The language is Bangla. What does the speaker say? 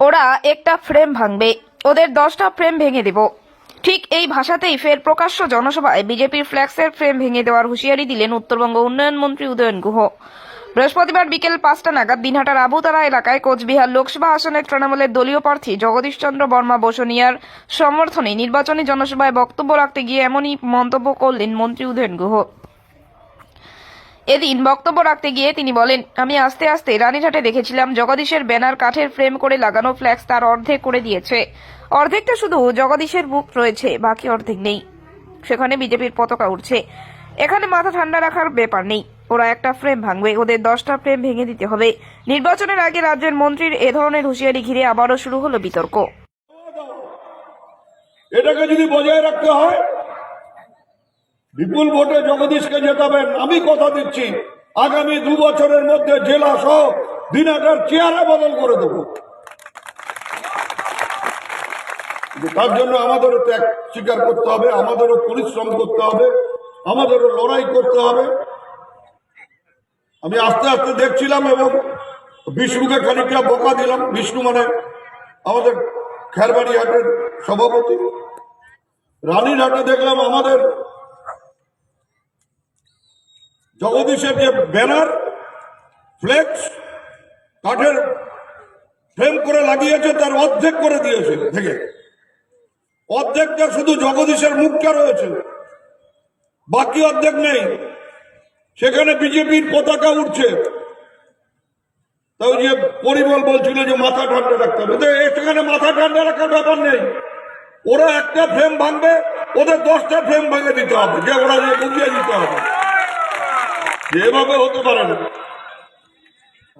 ওরা একটা ফ্রেম ভাঙবে। ওদের দশটা ফ্রেম ভেঙে দেব। ঠিক এই ভাষাতেই ফের প্রকাশ্য জনসভায় বিজেপির ফ্ল্যাক্সের ফ্রেম ভেঙে দেওয়ার হুঁশিয়ারি দিলেন উত্তরবঙ্গ উন্নয়ন মন্ত্রী উদয়ন গুহ। বৃহস্পতিবার বিকেল পাঁচটা নাগাদ দিনহাটার আবুতারা এলাকায় কোচবিহার লোকসভা আসনের তৃণমূলের দলীয় প্রার্থী জগদীশ চন্দ্র বর্মা বসনিয়ার সমর্থনে নির্বাচনী জনসভায় বক্তব্য রাখতে গিয়ে এমনই মন্তব্য করলেন মন্ত্রী উদয়ন গুহ। এদিন বক্তব্য রাখতে গিয়ে তিনি বলেন, আমি আস্তে আস্তে রানীঘাটে দেখেছিলাম জগদীশের ব্যানার কাঠের ফ্রেম করে লাগানো ফ্ল্যাক্স তার অর্ধেক করে দিয়েছে। অর্ধেকটা শুধু জগদীশের বুক রয়েছে, বাকি অর্ধেক নেই। সেখানে বিজেপির পতাকা উঠছে এখানে মাথা ঠান্ডা রাখার ব্যাপার নেই। ওরা একটা ফ্রেম ভাঙবে, ওদের দশটা ফ্রেম ভেঙে দিতে হবে। নির্বাচনের আগে রাজ্যের মন্ত্রীর এ ধরনের হুঁশিয়ারি ঘিরে আবারও শুরু হলো বিতর্ক। এটাকে যদি বজায় রাখতে হয় বিপুল ভোটে জগদীশকে জেতাবেন, আমি কথা দিচ্ছি। আগামী দু বছরের মধ্যে জেলা সহ দিনাটার চেয়ারে বদল করে দেব। তার জন্য আমাদেরও ত্যাগ স্বীকার করতে হবে, আমাদেরও পরিশ্রম করতে হবে, আমাদেরও লড়াই করতে হবে। আমি আস্তে আস্তে দেখছিলাম এবং বিষ্ণুকে খানিকটা বোকা দিলাম। বিষ্ণু মানে আমাদের খেরবাড়ি হাটের সভাপতি। রানীর হাটে দেখলাম আমাদের জগদীশের যে ব্যানার, ফ্লেক্স, কাঠের ফ্রেম করে লাগিয়েছে, তার অর্ধেক করে দিয়েছে থেকে অর্ধেকটা শুধু জগদীশের মুখটা রয়েছে। বাকি অর্ধেক নেই। সেখানে বিজেপির পতাকা উঠছে। তাই যে পরিমল বলছিল যে মাথা ঠান্ডা রাখতে হবে। সেখানে মাথা ঠান্ডা রাখার ব্যাপার নেই। ওরা একটা ফ্রেম ভাঙবে, ওদের দশটা ফ্রেম ভেঙে দিতে হবে। যে ওরা বুঝিয়ে দিতে হবে। এভাবে হতে পারে না